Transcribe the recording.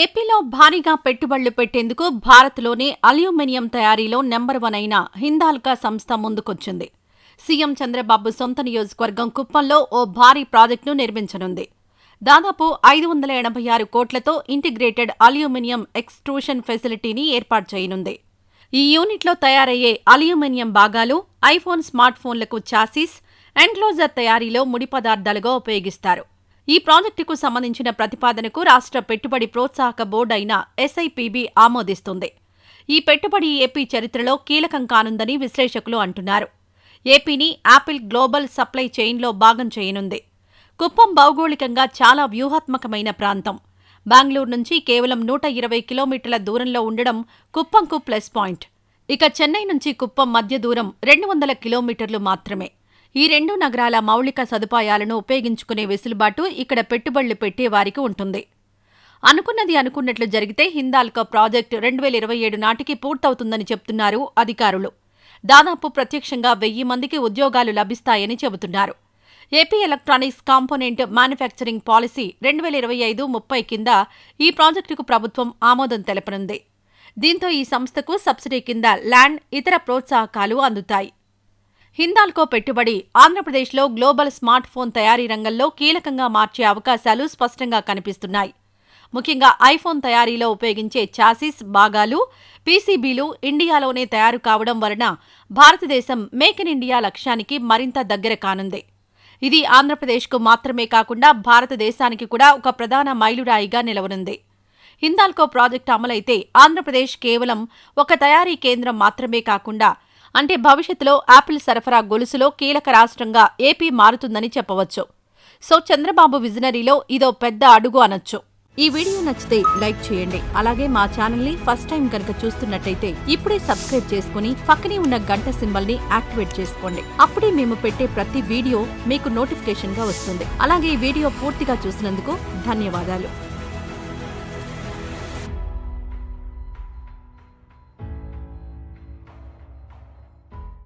ఏపీలో భారీగా పెట్టుబడులు పెట్టేందుకు భారత్లోనే అల్యూమినియం తయారీలో నెంబర్ వన్ అయిన హిందాల్కా సంస్థ ముందుకొచ్చింది. సీఎం చంద్రబాబు సొంత నియోజకవర్గం కుప్పంలో ఓ భారీ ప్రాజెక్టును నిర్మించనుంది. దాదాపు ఐదు వందల ఎనభై ఆరు కోట్లతో ఇంటిగ్రేటెడ్ అల్యూమినియం ఎక్స్ట్రూషన్ ఫెసిలిటీని ఏర్పాటు చేయనుంది. ఈ యూనిట్లో తయారయ్యే అల్యూమినియం భాగాలు ఐఫోన్ స్మార్ట్ ఫోన్లకు చాసిస్ ఎన్క్లోజర్ తయారీలో ముడి పదార్థాలుగా ఉపయోగిస్తారు. ఈ ప్రాజెక్టుకు సంబంధించిన ప్రతిపాదనకు రాష్ట్ర పెట్టుబడి ప్రోత్సాహక బోర్డు అయిన ఎస్ఐపిబి ఆమోదిస్తుంది. ఈ పెట్టుబడి ఏపీ చరిత్రలో కీలకం కానుందని విశ్లేషకులు అంటున్నారు. ఏపీని యాపిల్ గ్లోబల్ సప్లై చైన్లో భాగం చేయనుంది. కుప్పం భౌగోళికంగా చాలా వ్యూహాత్మకమైన ప్రాంతం. బెంగళూరు నుంచి కేవలం నూట ఇరవై కిలోమీటర్ల దూరంలో ఉండడం కుప్పంకు ప్లస్ పాయింట్. ఇక చెన్నై నుంచి కుప్పం మధ్య దూరం రెండు వందల కిలోమీటర్లు మాత్రమే. ఈ రెండు నగరాల మౌలిక సదుపాయాలను ఉపయోగించుకునే వెసులుబాటు ఇక్కడ పెట్టుబడులు పెట్టే వారికి ఉంటుంది. అనుకున్నది అనుకున్నట్లు జరిగితే హిందాల్కో ప్రాజెక్టు రెండు వేల ఇరవై ఏడు నాటికి పూర్తవుతుందని చెబుతున్నారు అధికారులు. దాదాపు ప్రత్యక్షంగా వెయ్యి మందికి ఉద్యోగాలు లభిస్తాయని చెబుతున్నారు. AP electronics component manufacturing policy రెండు వేల ఇరవై ఐదు ముప్పై కింద ఈ ప్రాజెక్టుకు ప్రభుత్వం ఆమోదం తెలపనుంది. దీంతో ఈ సంస్థకు సబ్సిడీ కింద ల్యాండ్ ఇతర ప్రోత్సాహకాలు అందుతాయి. హిందాల్కో పెట్టుబడి ఆంధ్రప్రదేశ్లో గ్లోబల్ స్మార్ట్ ఫోన్ తయారీ రంగంలో కీలకంగా మార్చే అవకాశాలు స్పష్టంగా కనిపిస్తున్నాయి. ముఖ్యంగా ఐఫోన్ తయారీలో ఉపయోగించే చాసిస్ భాగాలు పీసీబీలు ఇండియాలోనే తయారు కావడం వలన భారతదేశం మేక్ ఇన్ ఇండియా లక్ష్యానికి మరింత దగ్గర కానుంది. ఇది ఆంధ్రప్రదేశ్కు మాత్రమే కాకుండా భారతదేశానికి కూడా ఒక ప్రధాన మైలురాయిగా నిలవనుంది. హిందాల్కో ప్రాజెక్టు అమలైతే ఆంధ్రప్రదేశ్ కేవలం ఒక తయారీ కేంద్రం మాత్రమే కాకుండా అంటే భవిష్యత్తులో యాపిల్ సరఫరా గొలుసులో కీలక రాష్ట్రంగా ఏపీ మారుతుందని చెప్పవచ్చు. సో చంద్రబాబు విజనరీలో ఇదో పెద్ద అడుగు అనొచ్చు. ఈ వీడియో నచ్చితే లైక్ చేయండి. అలాగే మా ఛానల్ని ఫస్ట్ టైం కనుక చూస్తున్నట్టయితే ఇప్పుడే సబ్స్క్రైబ్ చేసుకుని పక్కనే ఉన్న గంట సింబల్ని యాక్టివేట్ చేసుకోండి. అప్పుడే మేము పెట్టే ప్రతి వీడియో మీకు నోటిఫికేషన్గా వస్తుంది. అలాగే ఈ వీడియో పూర్తిగా చూసినందుకు ధన్యవాదాలు.